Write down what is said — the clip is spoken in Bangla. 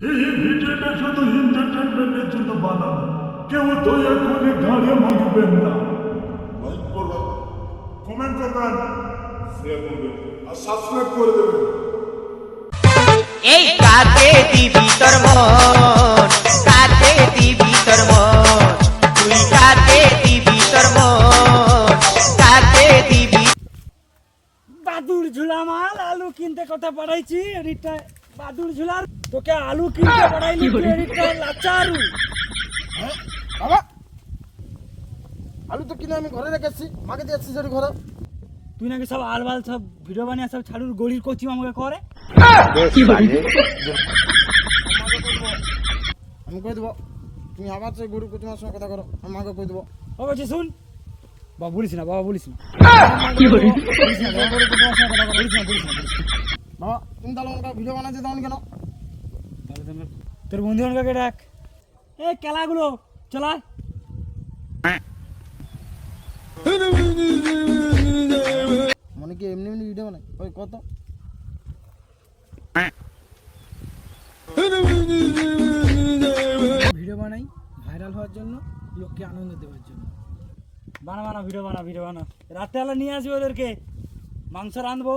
এই ভিডিওটা শুধু এন্টারটেনমেন্টের জন্য বানানো কেউ দয়া করে ঘাড়ে মাখবেন না। লাইক করবেন কমেন্ট করবেন। শেয়ার করবেন। আর সাবস্ক্রাইব করে দেবেন। এই কাতে দিবি তোর মন কাতে দিবি তোর মন তুই কাতে দিবি তোর মন কাতে দিবি বাদুর ঝুলা মাল আলু কিনতে কথা পাঠাইছি এদিকটা বাদুর ঝুলার তোকে আলু কিনতে পাঠাইলি তুই এদিকটা লাচারু। বাবা! আলু তো কিনে আমি ঘরে রেখেছি মাকে দিয়েছি সেটি ঘরে। তুই নাকি সব আলবাল সব ভিডিও বানিয়ে সব ছাড়ুর গলির কচি আমাকে করে? আমি কই দেবো? তুমি আবার সেই গরু কুচুমার সঙ্গে কথা করো আমি মাকে কই দেবো? ও বলছি শুন। বাবা বলিস না বাবা বলিস না। বলিস না, গরু কুচুমার সঙ্গে কথা করো। বলিস না বলিস না বলিস না। বাবা তুমি তাহলে আমাকে ভিডিও বানাতে দাও কেন? তোর বন্ধু বান্ধবকে ডাক এই খেলাগুলো চলায় মনে কি এমনি এমনি ভিডিও বানাই ওই কত? ভিডিও বানাই ভাইরাল হওয়ার জন্য লোককে আনন্দ দেওয়ার জন্য। বানা বানা ভিডিও বানা ভিডিও বানা। রাত্রেবেলা নিয়ে আসবি ওদেরকে। মাংস রাঁধবো।